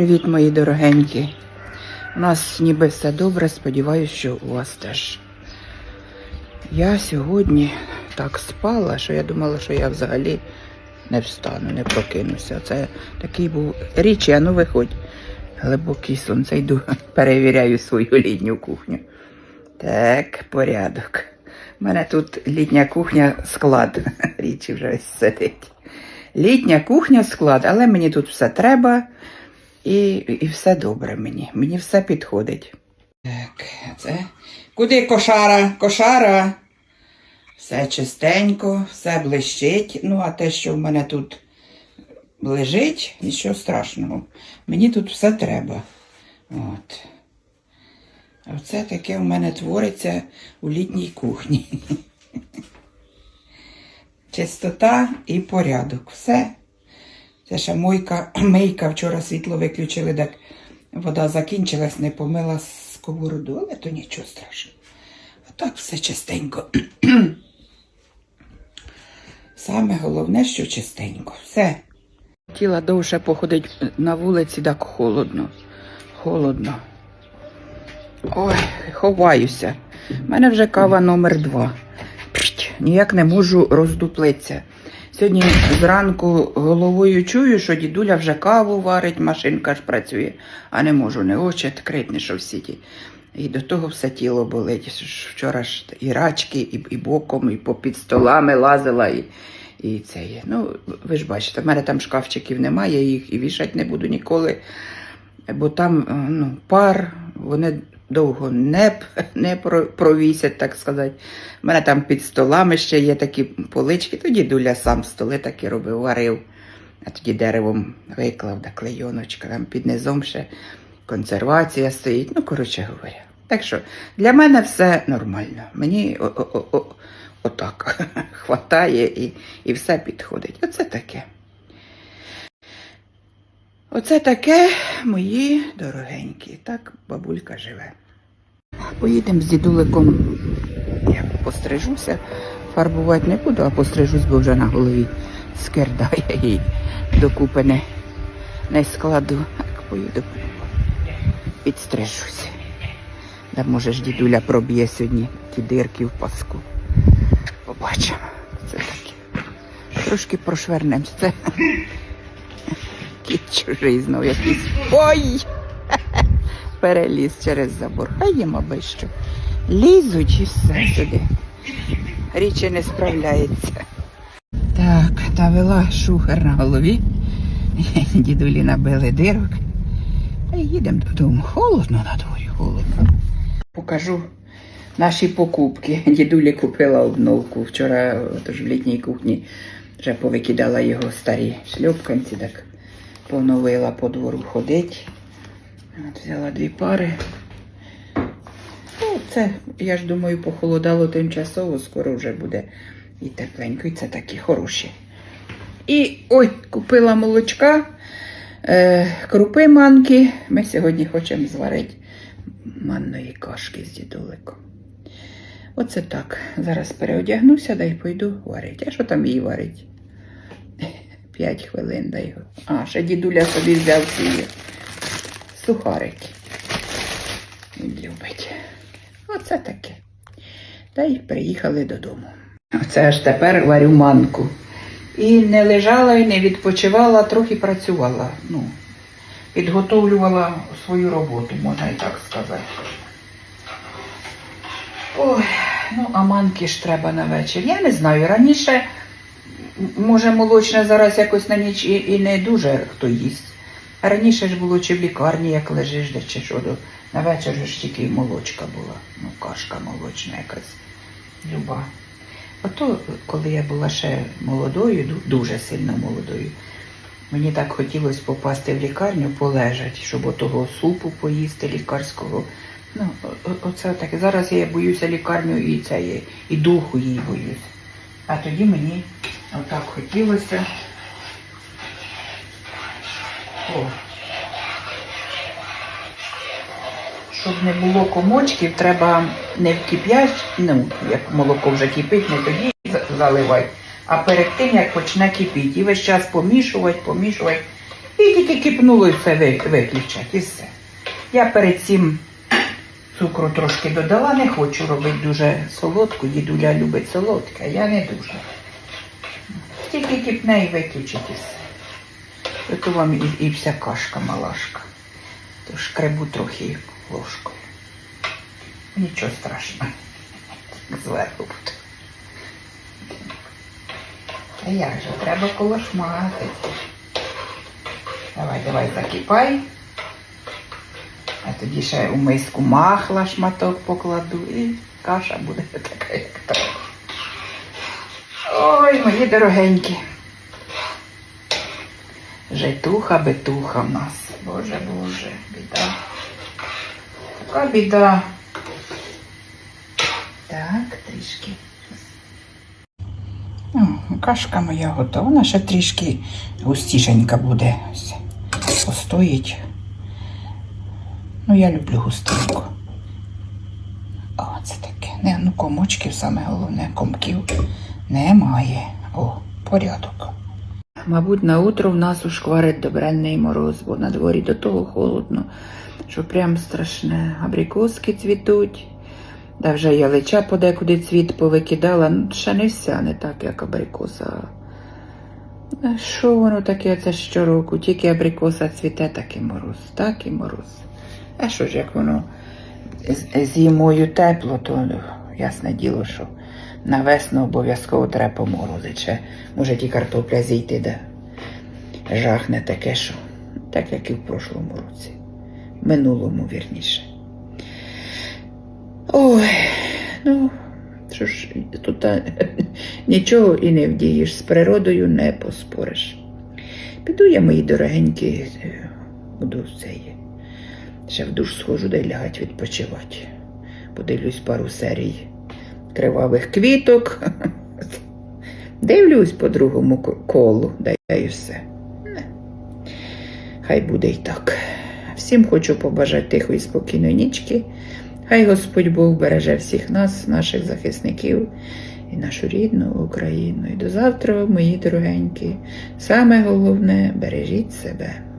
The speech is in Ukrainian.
Привіт, мої дорогенькі. У нас ніби все добре, сподіваюся, що у вас теж. Я сьогодні так спала, що я думала, що я взагалі не встану, не прокинуся. Це такий був річ, а ну виходь. Глибокий сон. Це йду, перевіряю свою літню кухню. Так, порядок. У мене тут літня кухня склад. Річі вже ось сидить. Літня кухня склад, але мені тут все треба і, і все добре мені. Мені все підходить. Так, це. Куди кошара? Кошара. Все чистенько, все блищить. Ну, а те, що в мене тут лежить, нічого страшного. Мені тут все треба. От. Оце таке в мене твориться у літній кухні. Чистота і порядок. Все. Це ще мойка, мийка, вчора світло виключили, так вода закінчилась, не помила сковороду, але то нічого страшного. А так все чистенько. Саме головне, що чистенько. Все. Хотіла довше походити на вулиці, так холодно. Холодно. Ой, ховаюся. У мене вже кава номер два. Ніяк не можу роздуплитися. Сьогодні зранку головою чую, що дідуля вже каву варить, машинка ж працює, а не можу не очі відкрити, не що в сіті. І до того все тіло болить. Вчора ж і рачки, і, і боком, і попід столами лазила, і, і це є. Ну, ви ж бачите, в мене там шкафчиків немає, їх і вішати не буду ніколи, бо там е, ну, пар, вони довго не, не провісять, так сказати. У мене там під столами ще є такі полички, тоді дуля сам столи такі робив, варив. А тоді деревом виклав, да клейоночка, там під низом ще консервація стоїть. Ну, коротше говоря. Так що для мене все нормально. Мені отак хватає і, і все підходить. Оце таке. Оце таке, мої дорогенькі. Так бабулька живе. Поїдемо з дідуликом. Я пострижуся, фарбувати не буду, а пострижусь, бо вже на голові скердає і докупи не, не складу. Так поїду, підстрижуся. Да, може ж дідуля проб'є сьогодні ті дирки в паску. Побачимо. Це таке. Трошки прошвернемося. Це кіт чужий знов якийсь. Ой! Переліз через забор. Хай їм аби що. Лізуть і все сюди. Річі не справляється. Так, навела шухер на голові. Дідулі набили дирок. Їдемо додому. Холодно на дворі, холодно. Покажу наші покупки. Дідулі купила обновку. Вчора тож в літній кухні вже повикидала його старі шльопканці, так поновила по двору ходить. От взяла дві пари. Ну, це, я ж думаю, похолодало тимчасово, скоро вже буде і тепленько, і це такі хороші. І ой, купила молочка, е, крупи манки. Ми сьогодні хочемо зварити манної кашки з дідуликом. Оце так. Зараз переодягнуся да й пойду варити. А що там її варить? П'ять хвилин дай. А, ще дідуля собі взяв ці сухарики. Він любить. Оце таке. Та й приїхали додому. Оце аж тепер варю манку. І не лежала, і не відпочивала, трохи працювала. Ну, підготовлювала свою роботу, можна і так сказати. Ой, ну а манки ж треба на вечір. Я не знаю. Раніше, може, молочне зараз якось на ніч і, і не дуже хто їсть. А раніше ж було чи в лікарні, як лежиш, де чи що, на вечір ж тільки молочка була. Ну, кашка молочна якась люба. Ото, коли я була ще молодою, дуже сильно молодою, мені так хотілося попасти в лікарню, полежати, щоб отого супу поїсти лікарського. Ну, оце таке. Зараз я боюся лікарню і це і духу її боюсь. А тоді мені отак хотілося. О. Щоб не було комочків, треба не в кип'яч, ну, як молоко вже кипить, не тоді за- заливати, а перед тим, як почне кипіти. І весь час помішувати, помішувати. І тільки кипнуло і все виключать, і все. Я перед цим цукру трошки додала, не хочу робити дуже солодку. Дідуля любить солодке, а я не дуже. Тільки кипне і виключить і все. Ото вам і, і вся кашка малашка. Тож кребу трохи ложкою. Нічого страшного. Зверху буде. А як же, треба колошмати. Давай, давай, закипай. А тоді ще у миску махла шматок покладу і каша буде така, як треба. Ой, мої дорогенькі. Житуха, битуха в нас. Боже, Боже, біда. Така біда. Так, трішки. Кашка моя готова. Вона ще трішки густішенька буде. Ось. Постоїть. Ну, я люблю густеньку. О, це таке. Не, ну, комочків саме головне, комків немає. О, порядок. Мабуть, на утро в нас ушкварить добренний мороз, бо на дворі до того холодно, що прям страшне. Абрикоски цвітуть. Да вже ялича подекуди цвіт повикидала, ну ще не вся, не так, як абрикоса. Що воно таке це щороку? Тільки абрикоса цвіте, так і мороз, так і мороз. А що ж, як воно зимою тепло, то ясне діло, що на весну обов'язково треба поморозити. Може ті картопля зійти, де жахне таке, що так як і в прошлому році. Минулому, вірніше. Ой, ну, що ж, тут нічого і не вдієш, з природою не поспориш. Піду я, мої дорогенькі, буду цей. Ще в душ схожу, да й лягать відпочивати. Подивлюсь пару серій кривавих квіток. Дивлюсь по другому колу, да й все. Хай буде й так. Всім хочу побажати тихої спокійної нічки. Хай Господь Бог береже всіх нас, наших захисників і нашу рідну Україну. І до завтра, мої дорогенькі. Саме головне бережіть себе.